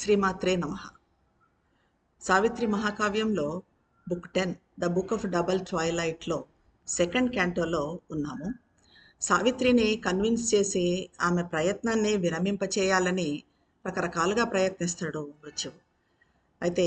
శ్రీమాత్రే నమ. Savitri మహాకావ్యంలో book ten the book of double ట్వైలైట్లో second క్యాంటోలో ఉన్నాము. సావిత్రిని కన్విన్స్ చేసి ఆమె ప్రయత్నాన్ని విరమింపచేయాలని రకరకాలుగా ప్రయత్నిస్తాడు మృత్యువు. అయితే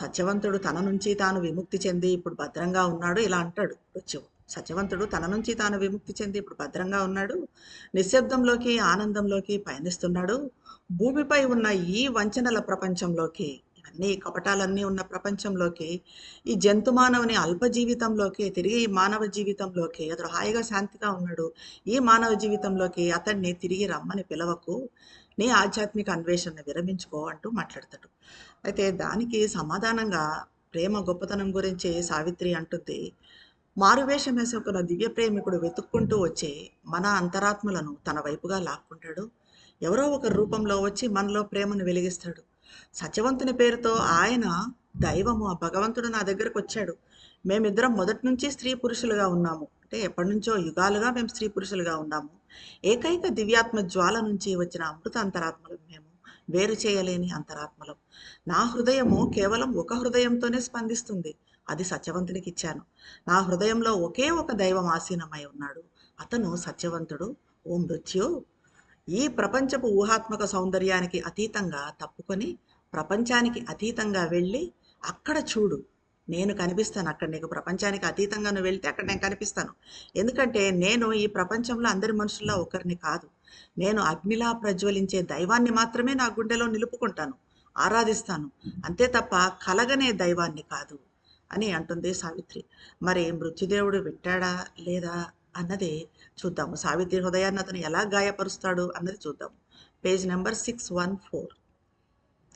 సత్యవంతుడు తన నుంచి తాను విముక్తి చెంది ఇప్పుడు భద్రంగా ఉన్నాడు ఇలా అంటాడు మృత్యువు. సత్యవంతుడు తన నుంచి తాను విముక్తి చెంది ఇప్పుడు భద్రంగా ఉన్నాడు. నిశ్శబ్దంలోకి ఆనందంలోకి పయనిస్తున్నాడు. భూమిపై ఉన్న ఈ వంచనల ప్రపంచంలోకి ఇవన్నీ కపటాలన్నీ ఉన్న ప్రపంచంలోకి ఈ జంతు మానవుని అల్ప జీవితంలోకి తిరిగి ఈ మానవ జీవితంలోకి అతడు హాయిగా శాంతిగా ఉన్నాడు. ఈ మానవ జీవితంలోకి అతన్ని తిరిగి రమ్మని పిలవకు నీ ఆధ్యాత్మిక అన్వేషణ విరమించుకో అంటూ మాట్లాడతాడు. అయితే దానికి సమాధానంగా ప్రేమ గొప్పతనం గురించి సావిత్రి అంటుంది. మారువేషం వేసుకున్న దివ్య ప్రేమికుడు వెతుక్కుంటూ వచ్చే మన అంతరాత్మలను తన వైపుగా లాక్కుంటాడు. ఎవరో ఒక రూపంలో వచ్చి మనలో ప్రేమను వెలిగిస్తాడు. సత్యవంతుని పేరుతో ఆయన దైవము. ఆ భగవంతుడు నా దగ్గరకు వచ్చాడు. మేమిద్దరం మొదటి నుంచి స్త్రీ పురుషులుగా ఉన్నాము. అంటే ఎప్పటి నుంచో యుగాలుగా మేము స్త్రీ పురుషులుగా ఉన్నాము. ఏకైక దివ్యాత్మ జ్వాల నుంచి వచ్చిన అమృత అంతరాత్మలు మేము. వేరు చేయలేని అంతరాత్మలం. నా హృదయము కేవలం ఒక హృదయంతోనే స్పందిస్తుంది. అది సత్యవంతునికి ఇచ్చాను నా హృదయంలో ఒకే ఒక దైవం ఆసీనమై ఉన్నాడు. అతను సత్యవంతుడు ఓ మృత్యు. ఈ ప్రపంచపు ఊహాత్మక సౌందర్యానికి అతీతంగా తప్పుకొని ప్రపంచానికి అతీతంగా వెళ్ళి అక్కడ చూడు. నేను కనిపిస్తాను అక్కడ. నీకు ప్రపంచానికి అతీతంగా నువ్వు వెళ్తే అక్కడ నేను కనిపిస్తాను. ఎందుకంటే నేను ఈ ప్రపంచంలో అందరి మనుషుల్లో ఒకరిని కాదు. నేను అగ్నిలా ప్రజ్వలించే దైవాన్ని మాత్రమే నా గుండెలో నిలుపుకుంటాను ఆరాధిస్తాను. అంతే తప్ప కలగనే దైవాన్ని కాదు. అని అంటుంది సావిత్రి మరి మృత్యుదేవుడు వింటాడా లేదా అన్నది చూద్దాము సావిత్రి హృదయాన్ని అతను ఎలా గాయపరుస్తాడు అన్నది చూద్దాము page number six one four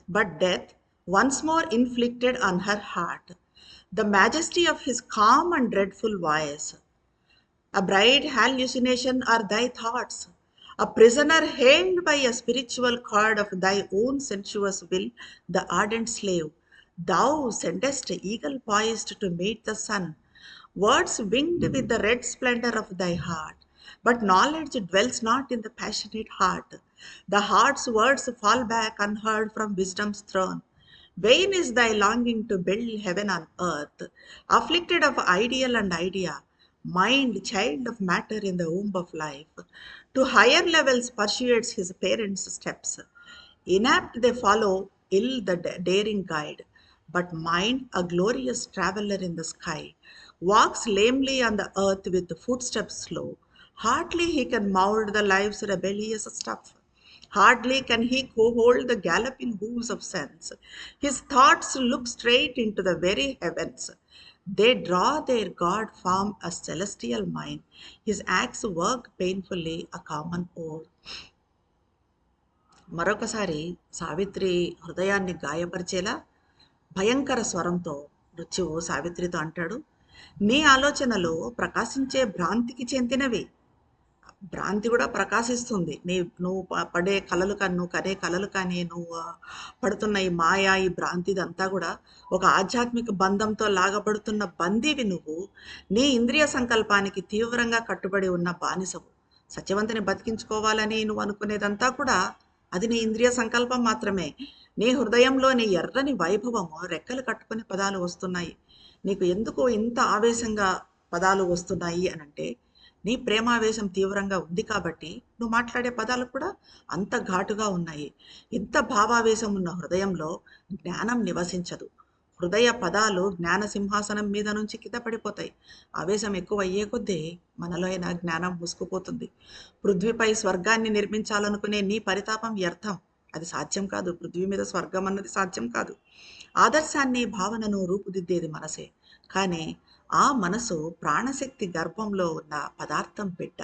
but death once more inflicted on her heart the majesty of his calm and dreadful voice. A bright hallucination are thy thoughts, a prisoner held by a spiritual cord of thy own sensuous will, the ardent slave. Thou sendest eagle poised to meet the sun, words winged with the red splendor of thy heart. But knowledge dwells not in the passionate heart. The heart's words fall back unheard from wisdom's throne. Vain is thy longing to build heaven on earth, afflicted of ideal and idea, mind, child of matter in the womb of life. To higher levels pursues his parents' steps. Inapt they follow, ill the daring guide But mind, a glorious traveler in the sky, walks lamely on the earth with footsteps slow. Hardly he can mould the life's rebellious stuff. Hardly can he hold the galloping hooves of sense. His thoughts look straight into the very heavens. They draw their God form a celestial mind. His acts work painfully a common ore. మరొకసారి సావిత్రి హృదయాన్ని గాయపరిచేలా భయంకర స్వరంతో మృత్యువు సావిత్రితో అంటాడు నీ ఆలోచనలు ప్రకాశించే భ్రాంతికి చెందినవి. భ్రాంతి కూడా ప్రకాశిస్తుంది. నీ నువ్వు పడే కలలు కానీ నువ్వు కనే కలలు కానీ నువ్వు పడుతున్న ఈ మాయా ఈ భ్రాంతి ఇదంతా కూడా ఒక ఆధ్యాత్మిక బంధంతో లాగబడుతున్న బందీవి నువ్వు. నీ ఇంద్రియ సంకల్పానికి తీవ్రంగా కట్టుబడి ఉన్న బానిసవు. సత్యవంతుని బతికించుకోవాలని నువ్వు అనుకునేదంతా కూడా అది నీ ఇంద్రియ సంకల్పం మాత్రమే. నీ హృదయంలోని ఎర్రని వైభవము రెక్కలు కట్టుకుని పదాలు వస్తున్నాయి. నీకు ఎందుకు ఇంత ఆవేశంగా పదాలు వస్తున్నాయి అని అంటే నీ ప్రేమావేశం తీవ్రంగా ఉంది కాబట్టి నువ్వు మాట్లాడే పదాలు కూడా అంత ఘాటుగా ఉన్నాయి. ఇంత భావావేశం ఉన్న హృదయంలో జ్ఞానం నివసించదు. హృదయ పదాలు జ్ఞాన సింహాసనం మీద నుంచి కింద పడిపోతాయి. ఆవేశం ఎక్కువ అయ్యే కొద్దీ మనలో అయిన జ్ఞానం ముసుకుపోతుంది పృథ్వీపై స్వర్గాన్ని నిర్మించాలనుకునే నీ పరితాపం వ్యర్థం. అది సాధ్యం కాదు. పృథ్వీ మీద స్వర్గం అన్నది సాధ్యం కాదు. ఆదర్శాన్ని భావనను రూపుదిద్దేది మనసే. కానీ ఆ మనసు ప్రాణశక్తి గర్భంలో ఉన్న పదార్థం బిడ్డ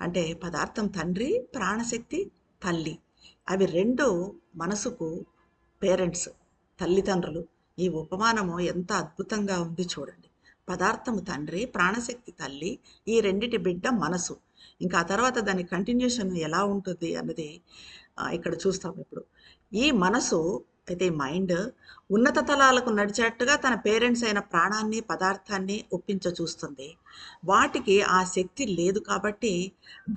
అంటే పదార్థం తండ్రి ప్రాణశక్తి తల్లి. అవి రెండు మనసుకు పేరెంట్స్ తల్లిదండ్రులు. ఈ ఉపమానము ఎంత అద్భుతంగా ఉంది చూడండి. పదార్థము తండ్రి ప్రాణశక్తి తల్లి ఈ రెండిటి బిడ్డ మనసు. ఇంకా ఆ తర్వాత దాని కంటిన్యూషన్ ఎలా ఉంటుంది అన్నది ఇక్కడ చూస్తాం ఇప్పుడు. ఈ మనసు అయితే మైండ్ ఉన్నత తలాలకు నడిచేట్టుగా తన పేరెంట్స్ అయిన ప్రాణాన్ని పదార్థాన్ని ఒప్పించ చూస్తుంది. వాటికి ఆ శక్తి లేదు కాబట్టి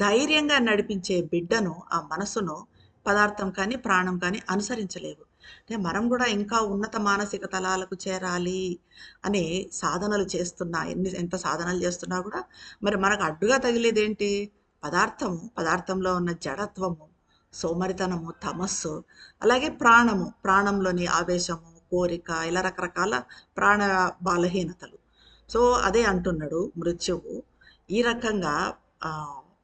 ధైర్యంగా నడిపించే బిడ్డను ఆ మనసును పదార్థం కానీ ప్రాణం కానీ అనుసరించలేవు. అంటే మనం కూడా ఇంకా ఉన్నత మానసిక తలాలకు చేరాలి అనే సాధనలు చేస్తున్నా ఎన్ని ఎంత సాధనలు చేస్తున్నా కూడా మరి మనకు అడ్డుగా తగిలేదేంటి? పదార్థము పదార్థంలో ఉన్న జడత్వము సోమరితనము తమస్సు అలాగే ప్రాణము ప్రాణంలోని ఆవేశము కోరిక ఇలా రకరకాల ప్రాణ బలహీనతలు. సో అదే అంటున్నాడు మృత్యువు. ఈ రకంగా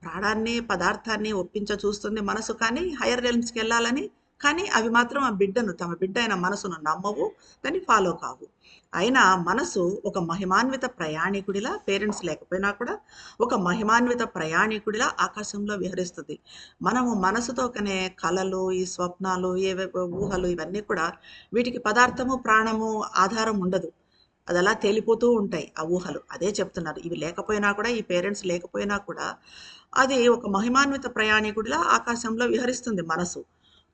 ప్రాణాన్ని పదార్థాన్ని ఒప్పించ చూస్తుంది మనసు కానీ హైయర్ రెల్మ్స్కి వెళ్ళాలని కానీ అవి మాత్రం ఆ బిడ్డను తమ బిడ్డ అయిన మనసును నమ్మవు దాన్ని ఫాలో కావు. అయినా మనసు ఒక మహిమాన్విత ప్రయాణికుడిలా పేరెంట్స్ లేకపోయినా కూడా ఒక మహిమాన్విత ప్రయాణికుడిలా ఆకాశంలో విహరిస్తుంది. మనము మనసుతో కనే కళలు ఈ స్వప్నాలు ఏవే ఊహలు ఇవన్నీ కూడా వీటికి పదార్థము ప్రాణము ఆధారం ఉండదు. అది అలా తేలిపోతూ ఉంటాయి ఆ ఊహలు. అదే చెప్తున్నారు. ఇవి లేకపోయినా కూడా ఈ పేరెంట్స్ లేకపోయినా కూడా అది ఒక మహిమాన్విత ప్రయాణికుడిలా ఆకాశంలో విహరిస్తుంది మనసు.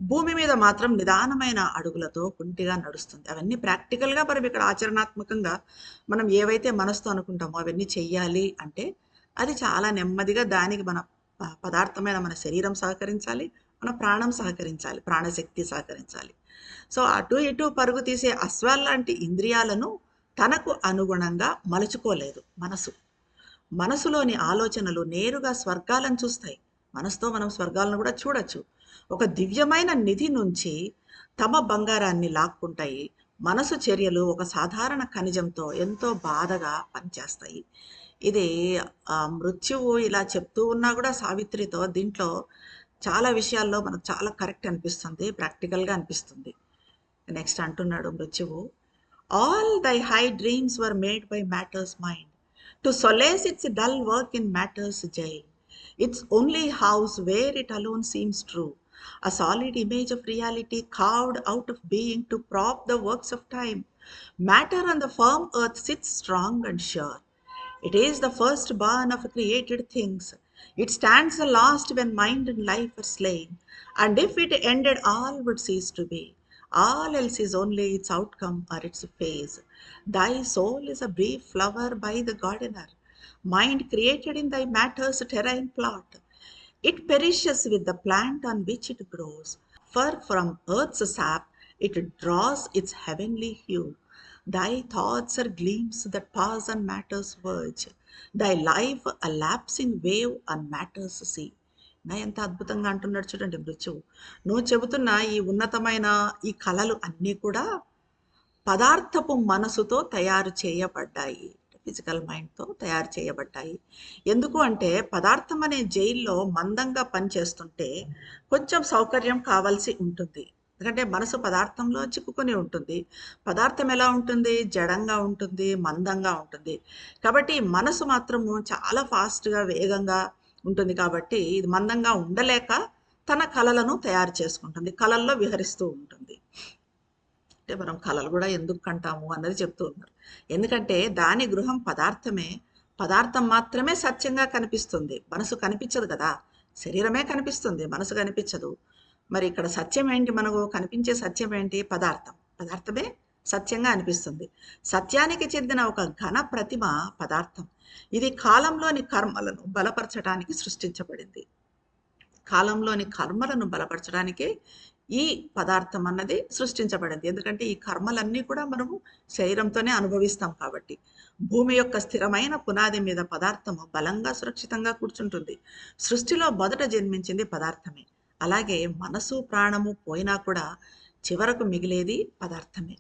భూమి మీద మాత్రం నిదానమైన అడుగులతో కుంటిగా నడుస్తుంది. అవన్నీ ప్రాక్టికల్గా మనం ఇక్కడ ఆచరణాత్మకంగా మనం ఏవైతే మనసుతో అనుకుంటామో అవన్నీ చెయ్యాలి అంటే అది చాలా నెమ్మదిగా దానికి మన ప- పదార్థమైన మన శరీరం సహకరించాలి మన ప్రాణం సహకరించాలి ప్రాణశక్తి సహకరించాలి. సో అటు ఇటు పరుగు తీసే అశ్వాల్ లాంటి ఇంద్రియాలను తనకు అనుగుణంగా మలుచుకోలేదు మనసు. మనసులోని ఆలోచనలు నేరుగా స్వర్గాలను చూస్తాయి. మనసుతో మనం స్వర్గాలను కూడా చూడొచ్చు. ఒక దివ్యమైన నిధి నుంచి తమ బంగారాన్ని లాక్కుంటాయి. మనసు చర్యలు ఒక సాధారణ ఖనిజంతో ఎంతో బాధగా పనిచేస్తాయి. ఇది మృత్యువు ఇలా చెప్తూ ఉన్నా కూడా సావిత్రితో దీంట్లో చాలా విషయాల్లో మనకు చాలా కరెక్ట్ అనిపిస్తుంది ప్రాక్టికల్గా అనిపిస్తుంది. నెక్స్ట్ అంటున్నాడు మృత్యువు. All thy high dreams were made by matter's mind to solace its dull work in matter's jail its only house where it alone seems true a solid image of reality carved out of being to prop the works of time. Matter on the firm earth sits strong and sure. It is the first born of created things. It stands the last when mind and life are slain. And if it ended, all would cease to be. All else is only its outcome or its phase. Thy soul is a brief flower by the gardener, mind created in thy matter's terrain plot. It perishes with the plant on which it grows, for from earth's sap it draws its heavenly hue. Thy thoughts are gleams that pass on matter's verge, thy life a lapsing wave on matter's sea. నా ఎంత అద్భుతంగా అంటున్నాడు చూడండి మృత్యువు నువ్వు చెబుతున్న ఈ ఉన్నతమైన ఈ కళలు అన్నీ కూడా పదార్థపు మనసుతో తయారు చేయబడ్డాయి ఫిజికల్ మైండ్తో తయారు చేయబడ్డాయి. ఎందుకు అంటే పదార్థం అనే జైల్లో మందంగా పనిచేస్తుంటే కొంచెం సౌకర్యం కావాల్సి ఉంటుంది. ఎందుకంటే మనసు పదార్థంలో చిక్కుకొని ఉంటుంది. పదార్థం ఎలా ఉంటుంది? జడంగా ఉంటుంది మందంగా ఉంటుంది. కాబట్టి మనసు మాత్రము చాలా ఫాస్ట్గా వేగంగా ఉంటుంది కాబట్టి ఇది మందంగా ఉండలేక తన కళలను తయారు చేసుకుంటుంది. కళల్లో విహరిస్తూ ఉంటుంది. అంటే మనం కళలు కూడా ఎందుకు కంటాము అన్నది చెప్తూ ఉన్నారు. ఎందుకంటే దాని గృహం పదార్థమే పదార్థం మాత్రమే సత్యంగా కనిపిస్తుంది. మనసు కనిపించదు కదా? శరీరమే కనిపిస్తుంది మనసు కనిపించదు. మరి ఇక్కడ సత్యం ఏంటి? మనకు కనిపించే సత్యం ఏంటి? పదార్థం. పదార్థమే సత్యంగా అనిపిస్తుంది. సత్యానికి చెందిన ఒక ఘన ప్రతిమ పదార్థం. ఇది కాలంలోని కర్మలను బలపరచడానికి సృష్టించబడింది. కాలంలోని కర్మలను బలపరచడానికి ఈ పదార్థం అన్నది సృష్టించబడింది. ఎందుకంటే ఈ కర్మలన్నీ కూడా మనము శరీరంతోనే అనుభవిస్తాం కాబట్టి. భూమి యొక్క స్థిరమైన పునాది మీద పదార్థము బలంగా సురక్షితంగా కూర్చుంటుంది. సృష్టిలో మొదట జన్మించింది పదార్థమే. అలాగే మనసు ప్రాణము పోయినా కూడా చివరకు మిగిలేది పదార్థమే.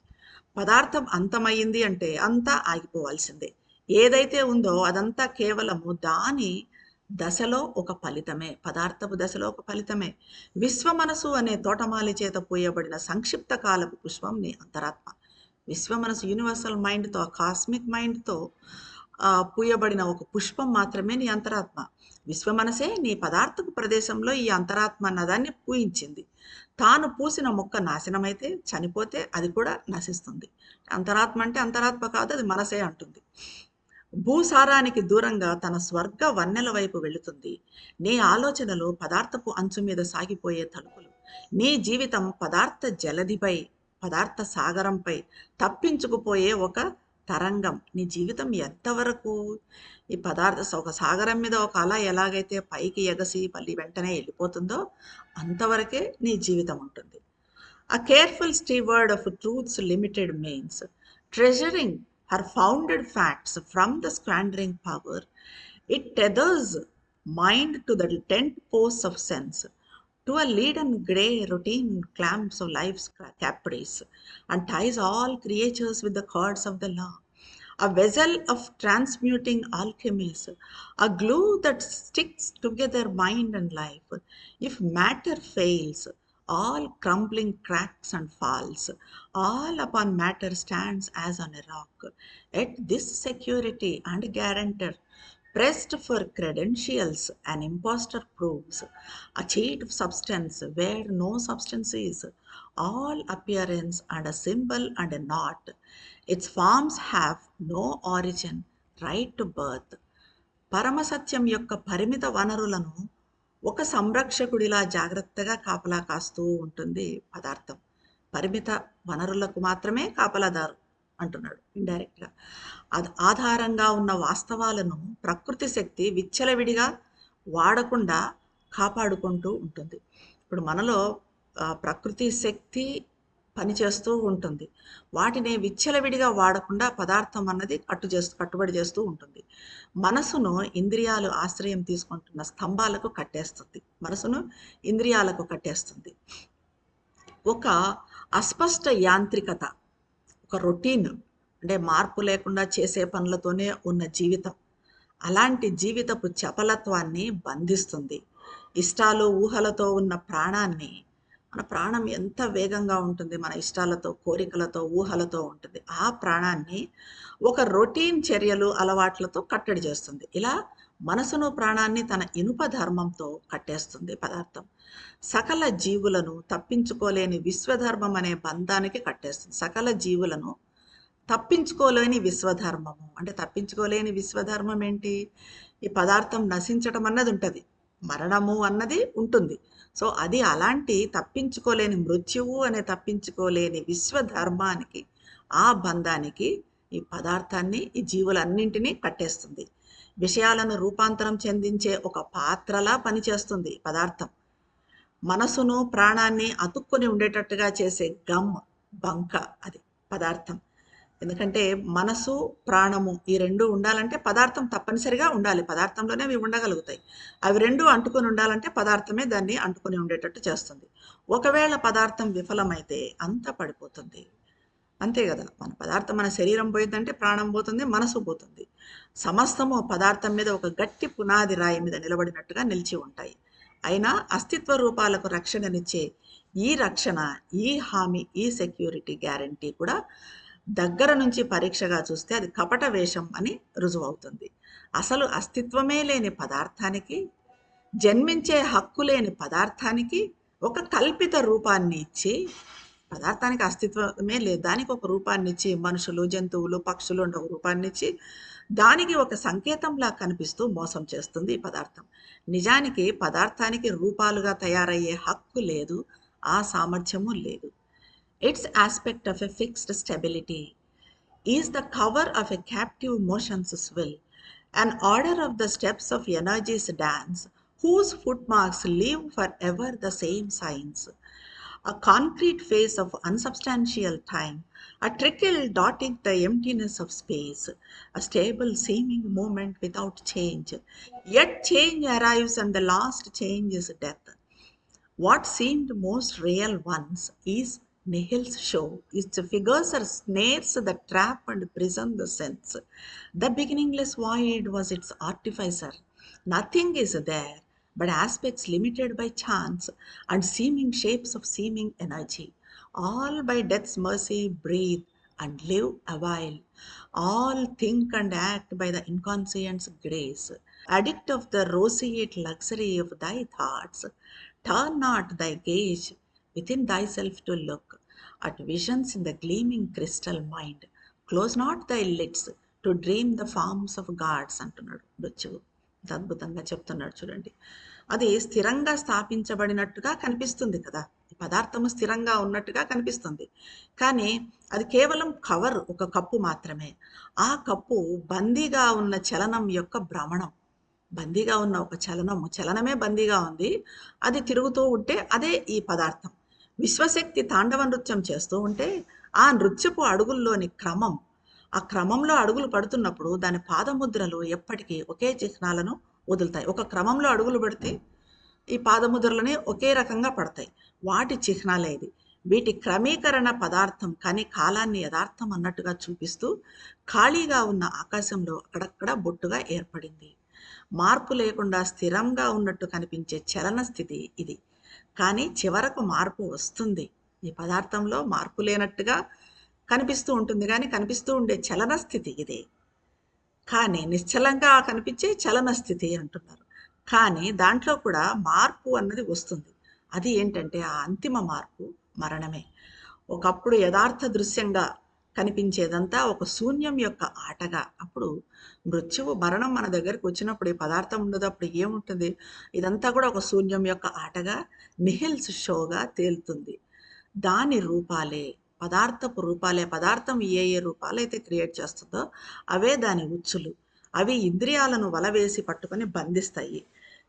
పదార్థం అంతమయ్యింది అంటే అంతా ఆగిపోవాల్సిందే. ఏదైతే ఉందో అదంతా కేవలము దాని దశలో ఒక ఫలితమే పదార్థపు దశలో ఒక ఫలితమే. విశ్వమనసు అనే తోటమాలి చేత పూయబడిన సంక్షిప్త కాలపు పుష్పం నీ అంతరాత్మ. విశ్వ మనసు యూనివర్సల్ మైండ్తో కాస్మిక్ మైండ్తో పూయబడిన ఒక పుష్పం మాత్రమే నీ అంతరాత్మ. విశ్వ మనసే నీ పదార్థపు ప్రదేశంలో ఈ అంతరాత్మ అన్నదాన్ని పూయించింది. తాను పూసిన మొక్క నాశనమైతే చనిపోతే అది కూడా నశిస్తుంది. అంతరాత్మ అంటే అంతరాత్మ కాదు అది మనసే అంటుంది. భూసారానికి దూరంగా తన స్వర్గ వన్నెల వైపు వెళుతుంది. నీ ఆలోచనలు పదార్థపు అంచు మీద సాగిపోయే తలుపులు నీ జీవితం పదార్థ జలధిపై పదార్థ సాగరంపై తప్పించుకుపోయే ఒక తరంగం. నీ జీవితం ఎంతవరకు? ఈ పదార్థ ఒక సాగరం మీద ఒక అల ఎలాగైతే పైకి ఎగసి మళ్ళీ వెంటనే వెళ్ళిపోతుందో అంతవరకే నీ జీవితం ఉంటుంది. A careful steward of truths limited means treasuring her founded facts from the squandering power, it tethers mind to the tent posts of sense, to a leaden grey routine clamps of life's caprice, and ties all creatures with the cords of the law. A vessel of transmuting alchemies, a glue that sticks together mind and life. If matter fails, all crumbling cracks and falls, all upon matter stands as on a rock. Yet this security and guarantor, pressed for credentials, an impostor proves, a cheat of substance where no substance is, all appearance and a symbol and a knot. Its forms have no origin, right to birth. పరమసత్యం యొక్క పరిమిత వనరులను ఒక సంరక్షకుడిలా జాగ్రత్తగా కాపలా కాస్తూ ఉంటుంది పదార్థం. పరిమిత వనరులకు మాత్రమే కాపలాదారు అంటున్నాడు ఇండైరెక్ట్గా. అది ఆధారంగా ఉన్న వాస్తవాలను ప్రకృతి శక్తి విచ్చలవిడిగా వాడకుండా కాపాడుకుంటూ ఉంటుంది. ఇప్పుడు మనలో ప్రకృతి శక్తి పనిచేస్తూ ఉంటుంది. వాటిని విచ్చలవిడిగా వాడకుండా పదార్థం అన్నది కట్టు చేస్తూ కట్టుబడి చేస్తూ ఉంటుంది. మనసును ఇంద్రియాలు ఆశ్రయం తీసుకుంటున్న స్తంభాలకు కట్టేస్తుంది. మనసును ఇంద్రియాలకు కట్టేస్తుంది. ఒక అస్పష్ట యాంత్రికత ఒక రొటీన్ అంటే మార్పు లేకుండా చేసే పనులతోనే ఉన్న జీవితం. అలాంటి జీవితపు చపలత్వాన్ని బంధిస్తుంది. ఇష్టాలు ఊహలతో ఉన్న ప్రాణాన్ని మన ప్రాణం ఎంత వేగంగా ఉంటుంది మన ఇష్టాలతో కోరికలతో ఊహలతో ఉంటుంది. ఆ ప్రాణాన్ని ఒక రొటీన్ చర్యలు అలవాట్లతో కట్టడి చేస్తుంది. ఇలా మనసును ప్రాణాన్ని తన ఇనుప ధర్మంతో కట్టేస్తుంది పదార్థం. సకల జీవులను తప్పించుకోలేని విశ్వధర్మం అనే బంధానికి కట్టేస్తుంది. సకల జీవులను తప్పించుకోలేని విశ్వధర్మము. అంటే తప్పించుకోలేని విశ్వధర్మం ఏంటి? ఈ పదార్థం నశించటం అన్నది ఉంటుంది. మరణము అన్నది ఉంటుంది. సో అది అలాంటి తప్పించుకోలేని మృత్యువు అనే తప్పించుకోలేని విశ్వధర్మానికి ఆ బంధానికి ఈ పదార్థాన్ని ఈ జీవులన్నింటినీ కట్టేస్తుంది విషయాలను రూపాంతరం చెందించే ఒక పాత్రలా పనిచేస్తుంది పదార్థం. మనసును ప్రాణాన్ని అతుక్కొని ఉండేటట్టుగా చేసే గమ్ బంక అది పదార్థం. ఎందుకంటే మనసు ప్రాణము ఈ రెండు ఉండాలంటే పదార్థం తప్పనిసరిగా ఉండాలి. పదార్థంలోనే అవి ఉండగలుగుతాయి. అవి రెండు అంటుకొని ఉండాలంటే పదార్థమే దాన్ని అంటుకొని ఉండేటట్టు చేస్తుంది. ఒకవేళ పదార్థం విఫలమైతే అంతా పడిపోతుంది. అంతే కదా. మన పదార్థం మన శరీరం పోయిందంటే ప్రాణం పోతుంది మనసు పోతుంది. సమస్తము పదార్థం మీద ఒక గట్టి పునాది రాయి మీద నిలబడినట్టుగా నిలిచి ఉంటాయి. అయినా అస్తిత్వ రూపాలకు రక్షణనిచ్చే ఈ రక్షణ ఈ హామీ ఈ సెక్యూరిటీ గ్యారంటీ కూడా దగ్గర నుంచి పరీక్షగా చూస్తే అది కపట వేషం అని రుజువవుతుంది. అసలు అస్తిత్వమే లేని పదార్థానికి జన్మించే హక్కు లేని పదార్థానికి ఒక కల్పిత రూపాన్ని ఇచ్చి పదార్థానికి అస్తిత్వమే లేదు. దానికి ఒక రూపాన్ని ఇచ్చి మనుషులు జంతువులు పక్షులు ఉండే ఒక రూపాన్ని ఇచ్చి దానికి ఒక సంకేతంలా కనిపిస్తూ మోసం చేస్తుంది ఈ పదార్థం. నిజానికి పదార్థానికి రూపాలుగా తయారయ్యే హక్కు లేదు ఆ సామర్థ్యము లేదు. Its aspect of a fixed stability is the cover of a captive motion's will, an order of the steps of energy's dance, whose footmarks leave forever the same signs. A concrete face of unsubstantial time, a trickle dotting the emptiness of space, a stable seeming movement without change. Yet change arrives, and the last change is death. What seemed most real once is Nihil's show. Its figures are snares that trap and prison the sense. The beginningless void was its artificer. Nothing is there but aspects limited by chance and seeming shapes of seeming energy. All by death's mercy breathe and live awhile. All think and act by the inconscient's grace. Addict of the roseate luxury of thy thoughts, turn not thy gaze within thyself to look at visions in the gleaming crystal mind. Close not the lids to dream the forms of gods అంటున్నాడు మృత్యువు. అద్భుతంగా చెప్తున్నాడు చూడండి. అది స్థిరంగా స్థాపించబడినట్టుగా కనిపిస్తుంది కదా. ఈ పదార్థము స్థిరంగా ఉన్నట్టుగా కనిపిస్తుంది. కానీ అది కేవలం కవర్ ఒక కప్పు మాత్రమే. ఆ కప్పు బందీగా ఉన్న చలనం యొక్క భ్రమణం. బందీగా ఉన్న ఒక చలనము చలనమే బందీగా ఉంది. అది తిరుగుతూ ఉంటే అదే ఈ పదార్థం. విశ్వశక్తి తాండవ నృత్యం చేస్తూ ఉంటే ఆ నృత్యపు అడుగుల్లోని క్రమం ఆ క్రమంలో అడుగులు పడుతున్నప్పుడు దాని పాదముద్రలు ఎప్పటికీ ఒకే చిహ్నాలను వదులుతాయి. ఒక క్రమంలో అడుగులు పడితే ఈ పాదముద్రలని ఒకే రకంగా పడతాయి. వాటి చిహ్నాలే ఇది వీటి క్రమీకరణ పదార్థం కానీ కాలాన్ని యథార్థం అన్నట్టుగా చూపిస్తూ ఖాళీగా ఉన్న ఆకాశంలో అక్కడక్కడ బొట్టుగా ఏర్పడింది. మార్పు లేకుండా స్థిరంగా ఉన్నట్టు కనిపించే చలన స్థితి ఇది. కానీ చివరకు మార్పు వస్తుంది. ఈ పదార్థంలో మార్పు లేనట్టుగా కనిపిస్తూ ఉంటుంది కానీ కనిపిస్తూ ఉండే చలన స్థితి ఇది. కానీ నిశ్చలంగా కనిపించే చలన స్థితి అంటున్నారు. కానీ దాంట్లో కూడా మార్పు అన్నది వస్తుంది. అది ఏంటంటే ఆ అంతిమ మార్పు మరణమే. ఒకప్పుడు యథార్థ దృశ్యంగా కనిపించేదంతా ఒక శూన్యం యొక్క ఆటగా. అప్పుడు మృత్యువు మరణం మన దగ్గరికి వచ్చినప్పుడు ఈ పదార్థం ఉండదు అప్పుడు ఏముంటుంది? ఇదంతా కూడా ఒక శూన్యం యొక్క ఆటగా నిహిల్స్ షోగా తేలుతుంది. దాని రూపాలే పదార్థపు రూపాలే పదార్థం ఏ ఏ రూపాలైతే క్రియేట్ చేస్తుందో అవే దాని ఉచ్చులు. అవి ఇంద్రియాలను వలవేసి పట్టుకొని బంధిస్తాయి.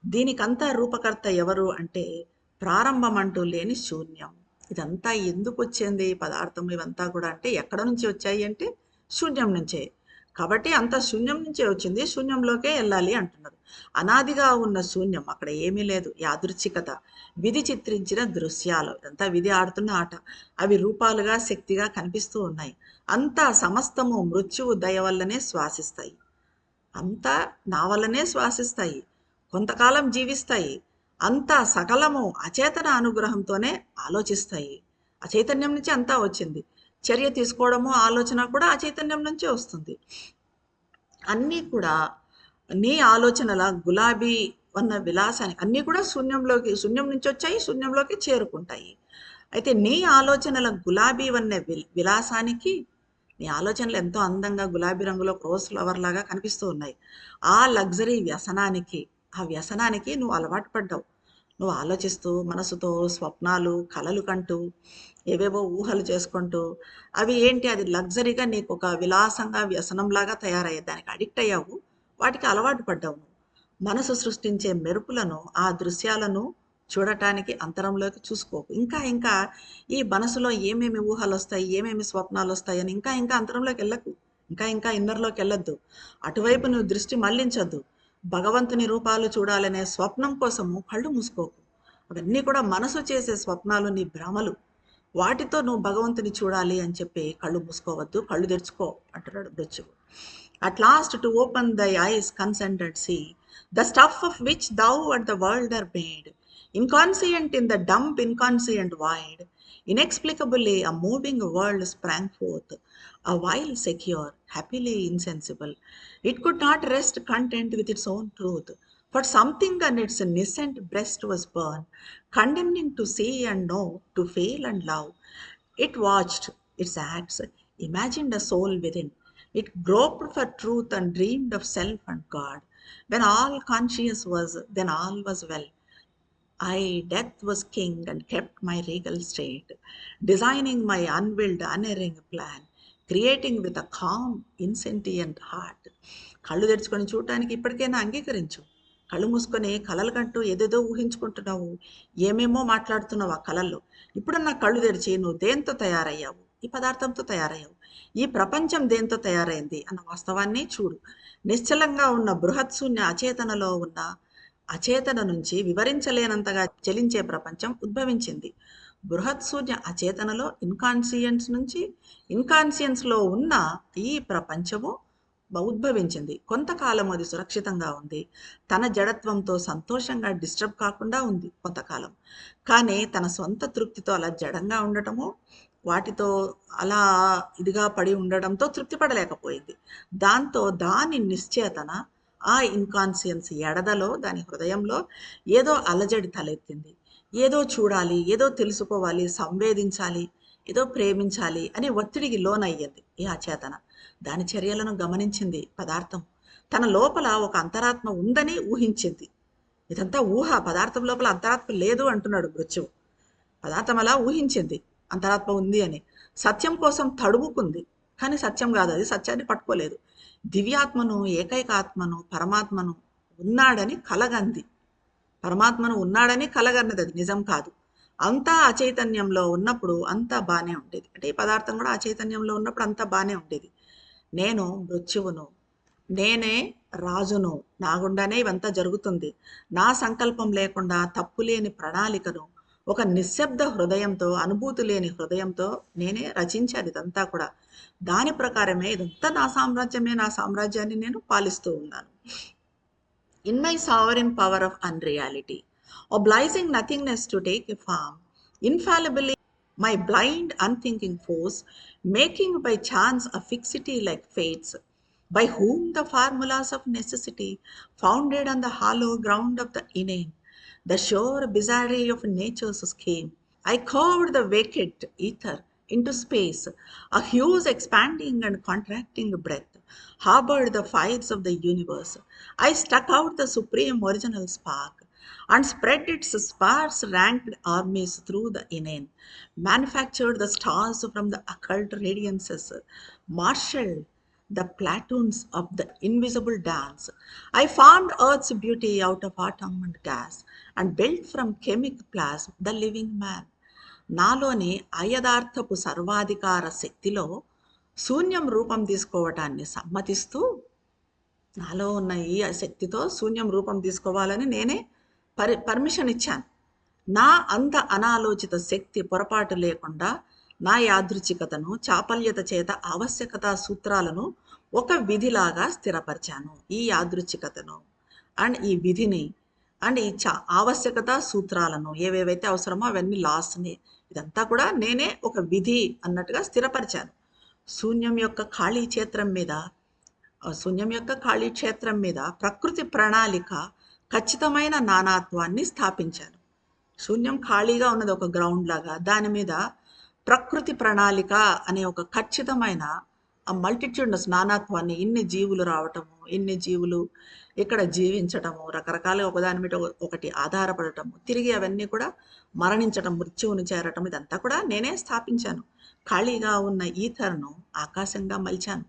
దీనికంతా రూపకర్త ఎవరు అంటే ప్రారంభం అంటూ లేని శూన్యం. ఇదంతా ఎందుకు వచ్చింది? ఈ పదార్థం ఇవంతా కూడా అంటే ఎక్కడ నుంచి వచ్చాయి అంటే శూన్యం నుంచే. కాబట్టి అంత శూన్యం నుంచే వచ్చింది. శూన్యంలోకే వెళ్ళాలి అంటున్నారు. అనాదిగా ఉన్న శూన్యం అక్కడ ఏమీ లేదు. యాదృచ్ఛికత. విధి చిత్రించిన దృశ్యాలు. ఇదంతా విధి ఆడుతున్న ఆట. అవి రూపాలుగా శక్తిగా కనిపిస్తూ ఉన్నాయి. అంతా సమస్తము మృత్యువు దయ వల్లనే శ్వాసిస్తాయి. అంతా నా వల్లనే శ్వాసిస్తాయి. కొంతకాలం జీవిస్తాయి. అంతా సకలము అచేతన అనుగ్రహంతోనే ఆలోచిస్తాయి. ఆ చైతన్యం నుంచి అంతా వచ్చింది. చర్య తీసుకోవడము ఆలోచన కూడా ఆ చైతన్యం నుంచే వస్తుంది. అన్నీ కూడా నీ ఆలోచనల గులాబీ ఉన్న విలాసాన్ని అన్నీ కూడా శూన్యంలోకి శూన్యం నుంచి వచ్చాయి శూన్యంలోకి చేరుకుంటాయి. అయితే నీ ఆలోచనల గులాబీ వన్న విలాసానికి నీ ఆలోచనలు ఎంతో అందంగా గులాబీ రంగులో క్రోస్ ఫ్లవర్ లాగా కనిపిస్తూ ఉన్నాయి. ఆ లగ్జరీ వ్యసనానికి ఆ వ్యసనానికి నువ్వు అలవాటు పడ్డావు. నువ్వు ఆలోచిస్తూ మనసుతో స్వప్నాలు కలలు కంటూ ఏవేవో ఊహలు చేసుకుంటూ అవి ఏంటి? అది లగ్జరీగా నీకు ఒక విలాసంగా వ్యసనంలాగా తయారయ్యే దానికి అడిక్ట్ అయ్యావు. వాటికి అలవాటు పడ్డావు మనసు సృష్టించే మెరుపులను ఆ దృశ్యాలను చూడటానికి అంతరంలోకి చూసుకోకు. ఇంకా ఇంకా ఈ మనసులో ఏమేమి ఊహలు వస్తాయి? ఏమేమి స్వప్నాలు వస్తాయి అని ఇంకా ఇంకా అంతరంలోకి వెళ్ళకు. ఇంకా ఇంకా ఇన్నర్లోకి వెళ్ళొద్దు. అటువైపు నువ్వు దృష్టి మళ్ళించొద్దు భగవంతుని రూపాలు చూడాలనే స్వప్నం కోసము కళ్ళు మూసుకోకు. అవన్నీ కూడా మనసు చేసే స్వప్నాలు నీ భ్రమలు. వాటితో నువ్వు భగవంతుని చూడాలి అని చెప్పి కళ్ళు మూసుకోవద్దు కళ్ళు తెరుచుకో అంటున్నాడు మృత్యువు. At last to open thy eyes consented see the stuff of which thou at the world are made inconscient in the dumb inconscient wide inexplicably a moving world sprang forth a while secure happily insensible. It could not rest content with its own truth. For something on its nascent breast was born, condemning to see and know to fail and love. It watched its acts imagined a soul within. It groped for truth and dreamed of self and god. When all conscious was then all was well. I, death, was king and kept my regal state, designing my unwilled, unerring plan, creating with a calm insentient heart కళ్ళు తెరుచుకొని చూడటానికి ఇప్పటికైనా అంగీకరించు. కళ్ళు మూసుకొని కలలు కంటూ ఏదేదో ఊహించుకుంటున్నావు. ఏమేమో మాట్లాడుతున్నావు ఆ కళల్లో ఇప్పుడన్నా కళ్ళు తెరిచి నువ్వు దేంతో తయారయ్యావు? ఈ పదార్థంతో తయారయ్యావు. ఈ ప్రపంచం దేంతో తయారైంది? అన్న వాస్తవాన్ని చూడు. నిశ్చలంగా ఉన్న బృహత్శూన్య అచేతనలో ఉన్న అచేతన నుంచి వివరించలేనంతగా చలించే ప్రపంచం ఉద్భవించింది. బృహత్శూన్య అచేతనలో ఇన్కాన్సియన్స్ నుంచి ఇన్కాన్సియన్స్లో ఉన్న ఈ ప్రపంచము ఉద్భవించింది కొంతకాలం అది సురక్షితంగా ఉంది. తన జడత్వంతో సంతోషంగా డిస్టర్బ్ కాకుండా ఉంది కొంతకాలం. కానీ తన సొంత తృప్తితో అలా జడంగా ఉండటము వాటితో అలా ఇదిగా పడి ఉండడంతో తృప్తి పడలేకపోయింది. దాంతో దాని నిశ్చేతన ఆ ఇన్కాన్సియన్స్ ఎడదలో దాని హృదయంలో ఏదో అలజడి తలెత్తింది. ఏదో చూడాలి ఏదో తెలుసుకోవాలి సంవేదించాలి ఏదో ప్రేమించాలి అని ఒత్తిడికి లోనయ్యింది ఈ అచేతన దాని చర్యలను గమనించింది పదార్థం. తన లోపల ఒక అంతరాత్మ ఉందని ఊహించింది. ఇదంతా ఊహ పదార్థం లోపల అంతరాత్మ లేదు అంటున్నాడు మృత్యువు. పదార్థం అలా ఊహించింది. అంతరాత్మ ఉంది అని. సత్యం కోసం తడుముకుంది. కానీ సత్యం కాదు అది. సత్యాన్ని పట్టుకోలేదు. దివ్యాత్మను ఏకైక ఆత్మను పరమాత్మను ఉన్నాడని కలగంది. పరమాత్మను ఉన్నాడని కలగన్నది అది. నిజం కాదు. అంతా అచైతన్యంలో ఉన్నప్పుడు అంతా బాగానే ఉండేది. అంటే ఈ పదార్థం కూడా అచైతన్యంలో ఉన్నప్పుడు అంతా బాగానే ఉండేది. నేను మృత్యువును నేనే రాజును నా గుండానే ఇవంతా జరుగుతుంది. నా సంకల్పం లేకుండా తప్పు లేని ప్రణాళికను ఒక నిశ్శబ్ద హృదయంతో అనుభూతి లేని హృదయంతో నేనే రచించాను ఇదంతా కూడా. దాని ప్రకారమే ఇదంతా నా సామ్రాజ్యమే నా సామ్రాజ్యాన్ని నేను పాలిస్తూ ఉన్నాను. In my sovereign power of unreality, obliging nothingness to take a form, infallibly my blind, unthinking force, making by chance a fixity like fates, by whom the formulas of necessity, founded on the hollow ground of the inane, the sure bizarrerie of nature's scheme, I curved the vacant ether into space, a huge expanding and contracting breath, harbored the fires of the universe. I struck out the supreme original spark and spread its sparse ranked armies through the inane, manufactured the stars from the occult radiances, marshaled the platoons of the invisible dance. I formed Earth's beauty out of atom and gas and built from chemic plasm the living man. నాలోని అయదార్థపు సర్వాధికార శక్తిలో శూన్యం రూపం తీసుకోవటాన్ని సమ్మతిస్తూ నాలో ఉన్న ఈ శక్తితో శూన్యం రూపం తీసుకోవాలని నేనే పరి పర్మిషన్ ఇచ్చాను. నా అంత అనాలోచిత శక్తి పొరపాటు లేకుండా నా యాదృచ్ఛికతను చాపల్యత చేత ఆవశ్యకత సూత్రాలను ఒక విధిలాగా స్థిరపరిచాను ఈ యాదృచ్ఛికతను. అండ్ ఈ విధిని అండ్ ఈ చా ఆవశ్యకత సూత్రాలను ఏవేవైతే అవసరమో అవన్నీ లాస్ని ఇదంతా కూడా నేనే ఒక విధి అన్నట్టుగా స్థిరపరిచాను. శూన్యం యొక్క ఖాళీ క్షేత్రం మీద శూన్యం యొక్క ఖాళీ క్షేత్రం మీద ప్రకృతి ప్రణాళిక ఖచ్చితమైన నానాత్వాన్ని స్థాపించాను శూన్యం ఖాళీగా ఉన్నది ఒక గ్రౌండ్ లాగా దాని మీద ప్రకృతి ప్రణాళిక అనే ఒక ఖచ్చితమైన ఆ మల్టిట్యూడ్నస్ నానాత్వాన్ని ఇన్ని జీవులు రావటము ఇన్ని జీవులు ఇక్కడ జీవించటము రకరకాలుగా ఒకదాని మీద ఒక- ఒకటి ఆధారపడటము తిరిగి అవన్నీ కూడా మరణించటం మృత్యువుని చేరటం ఇదంతా కూడా నేనే స్థాపించాను. ఖాళీగా ఉన్న ఈథర్ను ఆకాశంగా మలిచాను.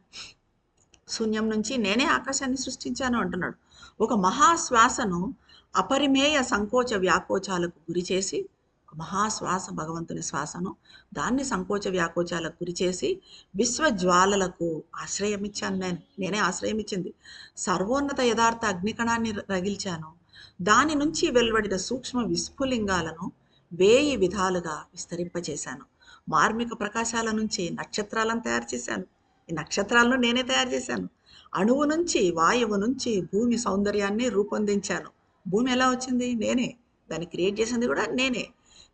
శూన్యం నుంచి నేనే ఆకాశాన్ని సృష్టించాను అంటున్నాడు. ఒక మహాశ్వాసను అపరిమేయ సంకోచ వ్యాకోచాలకు గురి చేసి ఒక మహాశ్వాస భగవంతుని శ్వాసను దాన్ని సంకోచ వ్యాకోచాలకు గురి చేసి విశ్వజ్వాలలకు ఆశ్రయం ఇచ్చాను నేను. నేనే ఆశ్రయం ఇచ్చింది సర్వోన్నత యథార్థ అగ్నికణాన్ని రగిల్చాను. దాని నుంచి వెలువడిన సూక్ష్మ విస్ఫులింగాలను వేయి విధాలుగా విస్తరింపచేశాను. మార్మిక ప్రకాశాల నుంచి నక్షత్రాలను తయారు చేశాను. ఈ నక్షత్రాలను నేనే తయారు చేశాను. అణువు నుంచి వాయువు నుంచి భూమి సౌందర్యాన్ని రూపొందించాను. భూమి ఎలా వచ్చింది? నేనే. దాన్ని క్రియేట్ చేసింది కూడా నేనే.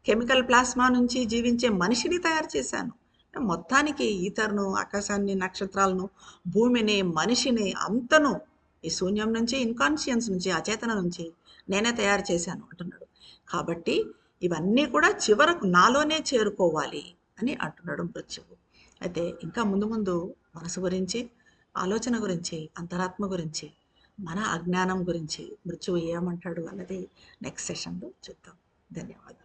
కెమికల్ ప్లాస్మా నుంచి జీవించే మనిషిని తయారు చేశాను. మొత్తానికి ఈతర్ను ఆకాశాన్ని నక్షత్రాలను భూమిని మనిషిని అంతను ఈ శూన్యం నుంచి ఇన్కాన్షియన్స్ నుంచి అచేతన నుంచి నేనే తయారు చేశాను అంటున్నాడు. కాబట్టి ఇవన్నీ కూడా చివరకు నాలోనే చేరుకోవాలి. అని అంటున్నాడు మృత్యువు. అయితే ఇంకా ముందు ముందు మనసు గురించి ఆలోచన గురించి అంతరాత్మ గురించి మన అజ్ఞానం గురించి మృత్యువు ఏమంటాడు అన్నది నెక్స్ట్ సెషన్లో చూద్దాం. ధన్యవాదాలు.